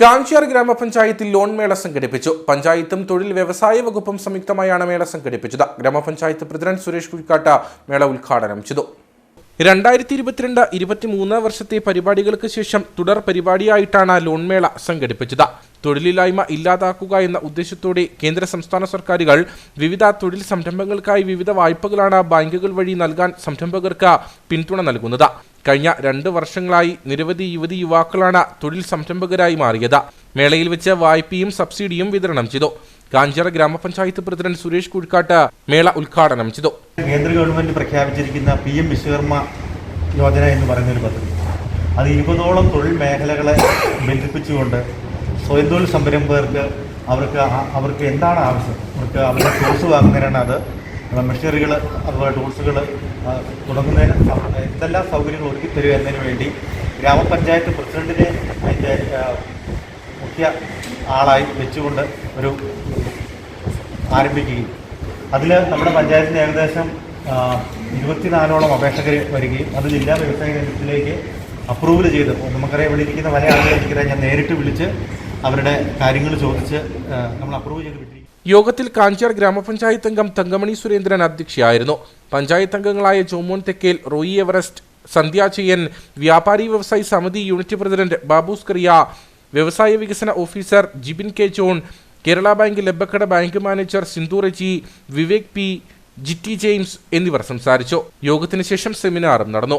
കാഞ്ചിയാർ ഗ്രാമപഞ്ചായത്തിൽ ലോൺ മേള സംഘടിപ്പിച്ചു. പഞ്ചായത്തും തൊഴിൽ വ്യവസായ വകുപ്പും സംയുക്തമായാണ് മേള സംഘടിപ്പിച്ചത്. ഗ്രാമപഞ്ചായത്ത് പ്രസിഡന്റ് സുരേഷ് കുഴിക്കാട്ട മേള ഉദ്ഘാടനം ചെയ്തു. രണ്ടായിരത്തി ഇരുപത്തിരണ്ട് ഇരുപത്തിമൂന്ന് വർഷത്തെ പരിപാടികൾക്ക് ശേഷം തുടർ പരിപാടിയായിട്ടാണ് ലോൺ മേള സംഘടിപ്പിച്ചത്. തൊഴിലില്ലായ്മ ഇല്ലാതാക്കുക എന്ന ഉദ്ദേശത്തോടെ കേന്ദ്ര സംസ്ഥാന സർക്കാരുകൾ വിവിധ തൊഴിൽ സംരംഭങ്ങൾക്കായി വിവിധ വായ്പകളാണ് ബാങ്കുകൾ വഴി നൽകാൻ സംരംഭകർക്ക് പിന്തുണ നൽകുന്നത്. കഴിഞ്ഞ രണ്ട് വർഷങ്ങളായി നിരവധി യുവതി യുവാക്കളാണ് തൊഴിൽ സംരംഭകരായി മാറിയത്. മേളയിൽ വെച്ച് വായ്പയും സബ്സിഡിയും വിതരണം ചെയ്തു. കാഞ്ചിറ ഗ്രാമപഞ്ചായത്ത് പ്രസിഡന്റ് സുരേഷ് കുഴിക്കാട്ട് മേള ഉദ്ഘാടനം ചെയ്തു. കേന്ദ്ര ഗവൺമെന്റ് പ്രഖ്യാപിച്ചിരിക്കുന്ന പി എം വിശ്വകർമ്മ യോജന എന്ന് പറയുന്ന ഒരു പദ്ധതി. അത് ഇരുപതോളം തൊഴിൽ മേഖലകളെ ബന്ധിപ്പിച്ചുകൊണ്ട് സ്വയം തൊഴിൽ സംരംഭകർക്ക് അവർക്ക് അവർക്ക് എന്താണ് ആവശ്യം? അവർക്ക് അവരുടെ കോഴ്സ് വാങ്ങുന്നതിനാണ് അത്. മെഷീനറികൾ അതുപോലെ ടൂൾസുകൾ തുടങ്ങുന്നതിന് എന്തെല്ലാ സൗകര്യങ്ങൾ ഒരുക്കി തരിക എന്നതിന് വേണ്ടി ഗ്രാമപഞ്ചായത്ത് പ്രസിഡന്റിനെ അതിന്റെ മുഖ്യ ആളായി വെച്ചുകൊണ്ട് ഒരു ആരംഭിക്കുകയും. അതിൽ നമ്മുടെ പഞ്ചായത്തിന് ഏകദേശം ഇരുപത്തിനാലോളം അപേക്ഷകർ വരികയും അത് ജില്ലാ വ്യവസായ കേന്ദ്രത്തിലേക്ക് അപ്രൂവൽ ചെയ്ത് നമുക്കറിയാം ഇവിടെ ഇരിക്കുന്ന പല ആളുകളെ എനിക്കറിയാം ഞാൻ നേരിട്ട് വിളിച്ച് അവരുടെ കാര്യങ്ങൾ ചോദിച്ച് നമ്മൾ അപ്രൂവ് ചെയ്ത് വിട്ടിരിക്കും യോഗത്തിൽ കാഞ്ചിയാർ ഗ്രാമപഞ്ചായത്ത് അംഗം തങ്കമണി സുരേന്ദ്രൻ അധ്യക്ഷയായിരുന്നു. പഞ്ചായത്ത് അംഗങ്ങളായ ജോമോൻ തെക്കേൽ റോയി എവറസ്റ്റ് സന്ധ്യ ചെയ്യൻ വ്യാപാരി വ്യവസായി സമിതി യൂണിറ്റ് പ്രസിഡന്റ് ബാബൂസ് കറിയ വ്യവസായ വികസന officer Jibin K John Kerala bank Labbakkada bank manager Sindhu Reji Vivek P Jitty James എന്നിവർ സംസാരിച്ചു. യോഗത്തിന് ശേഷം സെമിനാറും നടന്നു.